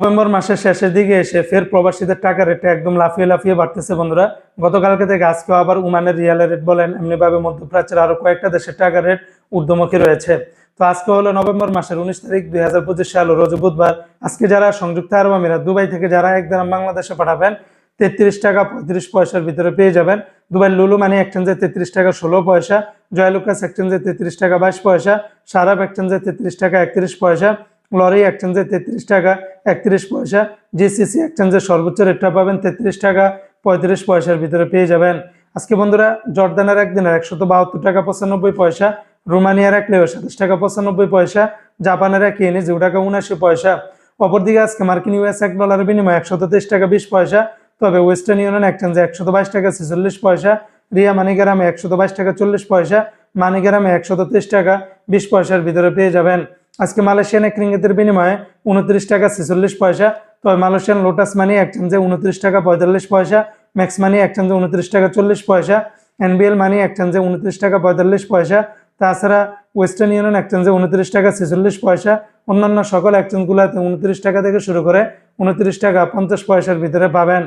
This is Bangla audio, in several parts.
নভেম্বর মাসের শেষের দিকে এসে ফের প্রবাসীদের টাকা রেটটা একদম লাফিয়ে লাফিয়ে বাড়তেছে, বন্ধুরা। গতকালকে থেকে আজকেও আবার উমানের রিয়ালের রেট বলেন, এমনিভাবে মধ্যপ্রাচ্যের আরও কয়েকটা দেশের টাকা রেট ঊর্ধ্বমুখী রয়েছে। তো আজকে হলো নভেম্বর মাসের উনিশ তারিখ দুই হাজার পঁচিশ সাল, রোজ বুধবার। আজকে যারা সংযুক্ত আরব আমিরাত, দুবাই থেকে যারা এক দিরাম বাংলাদেশে পাঠাবেন, তেত্রিশ টাকা পঁয়ত্রিশ পয়সার ভিতরে পেয়ে যাবেন। দুবাই লুলু মানি এক্সচেঞ্জে তেত্রিশ টাকা ষোলো পয়সা জয়লুকাস এক্সচেঞ্জে তেত্রিশ টাকা বাইশ পয়সা সারাপ এক্সচেঞ্জে তেত্রিশ টাকা একত্রিশ পয়সা লরি এক্সচেঞ্জে তেত্রিশ টাকা, একত্রিশ পয়সা। জিসিসি এক্সচেঞ্জের সর্বোচ্চ রেটটা পাবেন তেত্রিশ টাকা, পঁয়ত্রিশ পয়সার ভিতরে পেয়ে যাবেন। আজকে বন্ধুরা, জর্দানের একদিনের একশত বাহাত্তর টাকা পঁচানব্বই পয়সা, রোমানিয়ার এক লেও সাতাশ টাকা পঁচানব্বই পয়সা, জাপানের এক ইয়েনি জিরো টাকা উনাশি পয়সা। অপরদিকে আজকে মার্কিন ইউএস এক ডলারের বিনিময়ে একশত তেইশ টাকা বিশ পয়সা, তবে ওয়েস্টার্ন ইউনিয়ন এক্সচেঞ্জে একশত বাইশ টাকা ছেচল্লিশ পয়সা, রিয়া মানিগ্রামে একশত বাইশ টাকা চল্লিশ পয়সা, মানিগ্রামে একশত তেইশ টাকা বিশ পয়সার ভিতরে পেয়ে যাবেন। আজকে মালয়েশিয়ান এক রিঙ্গিতের বিনিময়ে উনত্রিশ টাকা ছেচল্লিশ পয়সা। তবে মালয়েশিয়ান লোটাস মানি এক্সচেঞ্জে উনত্রিশ টাকা পঁয়তাল্লিশ পয়সা, ম্যাক্স মানি এক্সচেঞ্জে উনত্রিশ টাকা চল্লিশ পয়সা, এনবিএল মানি এক্সচেঞ্জে উনত্রিশ টাকা পঁয়তাল্লিশ পয়সা, তাছাড়া ওয়েস্টার্ন ইউনিয়ন এক্সচেঞ্জে উনত্রিশ টাকা ছেচল্লিশ পয়সা, অন্যান্য সকল এক্সচেঞ্জগুলোতে উনত্রিশ টাকা থেকে শুরু করে উনত্রিশ টাকা পঞ্চাশ পয়সার ভিতরে পাবেন।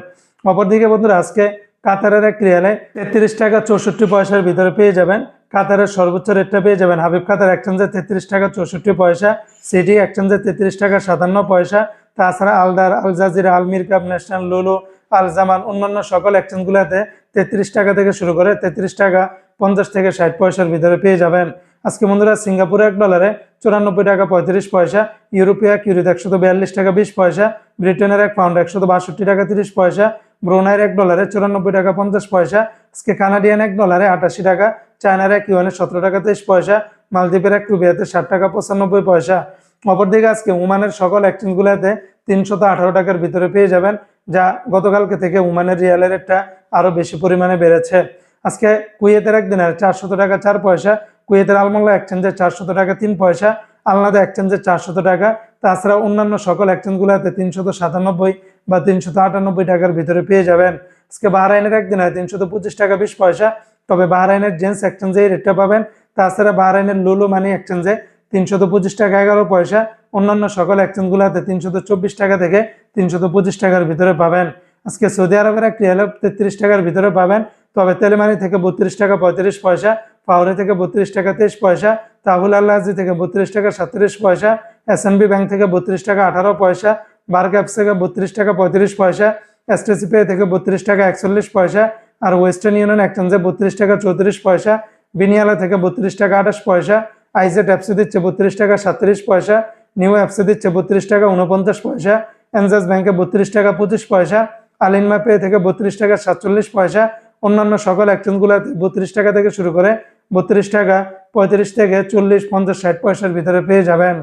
অপরদিকে বন্ধুরা, আজকে কাতারের এক রিয়ালে তেত্রিশ টাকা চৌষট্টি পয়সার ভিতরে পেয়ে যাবেন। কাতারের সর্বোচ্চ রেটটা পেয়ে যাবেন। হাবিব কাতার এক্সচেঞ্জে তেত্রিশ টাকা চৌষট্টি পয়সা সিটি এক্সচেঞ্জে তেত্রিশ টাকা সাতান্ন পয়সা। তাছাড়া Aldar Al Jazeera Almir cup national Lulu Al Zaman অন্যান্য সকল এক্সচেঞ্জগুলোতে তেত্রিশ টাকা থেকে শুরু করে তেত্রিশ টাকা পঞ্চাশ থেকে ষাট পয়সার ভিতরে পেয়ে যাবেন। আজকে বন্ধুরা, সিঙ্গাপুরে এক ডলারে চুরানব্বই টাকা পঁয়ত্রিশ পয়সা ইউরোপীয় এক ইউরোতে একশত বিয়াল্লিশ টাকা বিশ পয়সা ব্রিটেনের এক পাউন্ড একশত বাষট্টি টাকা তিরিশ পয়সা ব্রুনাইয়ের এক ডলারে চুরানব্বই টাকা পঞ্চাশ পয়সা আজকে কানাডিয়ান এক ডলারে আটাশি টাকা, চায়নার এক ইউয়ানে সতেরো টাকা তেইশ পয়সা, মালদ্বীপের এক রুবিয়াতে ষাট টাকা পঁচানব্বই পয়সা। অপরদিকে আজকে ওমানের সকল এক্সচেঞ্জগুলোতে তিনশত আঠারো টাকার ভিতরে পেয়ে যাবেন, যা গতকালকে থেকে ওমানের রিয়ালের রেটটা আরও বেশি পরিমাণে বেড়েছে। আজকে কুয়েতের একদিনের চারশত টাকা চার পয়সা, কুয়েতের আলমোল্লা এক্সচেঞ্জে চারশত টাকা তিন পয়সা, আলনাদা এক্সচেঞ্জে চারশত টাকা তাছাড়া অন্যান্য সকল এক্সচেঞ্জগুলোতে তিনশত সাতানব্বই বা তিনশত আটানব্বই টাকার ভিতরে পেয়ে যাবেন। আজকে বাহরাইনের একদিনে তিনশত পঁচিশ টাকা বিশ পয়সা। তবে বাহরাইনের জেন্টস এক্সচেঞ্জে এই রেটটা পাবেন। তাছাড়া বাহরাইনের লুলু মানি এক্সচেঞ্জে তিনশত পঁচিশ টাকা, এগারো পয়সা। অন্যান্য সকল এক্সচেঞ্জগুলোতে তিনশত চব্বিশ টাকা থেকে তিনশত পঁচিশ টাকার ভিতরে পাবেন। আজকে সৌদি আরবের একটি রিয়ালে তেত্রিশ টাকার ভিতরে পাবেন। তবে তেলেমানি থেকে বত্রিশ টাকা পঁয়ত্রিশ পয়সা পাউরি থেকে বত্রিশ টাকা তেইশ পয়সা, তাহুল আল্লাহাজি থেকে বত্রিশ টাকা সাতত্রিশ পয়সা এসএনবি ব্যাংক থেকে বত্রিশ টাকা আঠারো পয়সা বার ক্যাপস থেকে বত্রিশ টাকা পঁয়ত্রিশ পয়সা এসটিসি পে থেকে বত্রিশ টাকা একচল্লিশ পয়সা আর ওয়েস্টার্ন ইউনিয়ন এক্সচেঞ্জে বত্রিশ টাকা চৌত্রিশ পয়সা বিনিয়ালা থেকে বত্রিশ টাকা আঠাশ পয়সা আইজেট অ্যাপসে দিচ্ছে বত্রিশ টাকা সাতত্রিশ পয়সা নিউ অ্যাপসে দিচ্ছে বত্রিশ টাকা উনপঞ্চাশ পয়সা এনজাস ব্যাংকে বত্রিশ টাকা পঁচিশ পয়সা আলিনমা পে থেকে বত্রিশ টাকা সাতচল্লিশ পয়সা, অন্যান্য সকল এক্সচেঞ্জগুলোতে বত্রিশ টাকা থেকে শুরু করে বত্রিশ টাকা পঁয়ত্রিশ থেকে চল্লিশ, পঞ্চাশ, ষাট পয়সার ভিতরে পেয়ে যাবেন।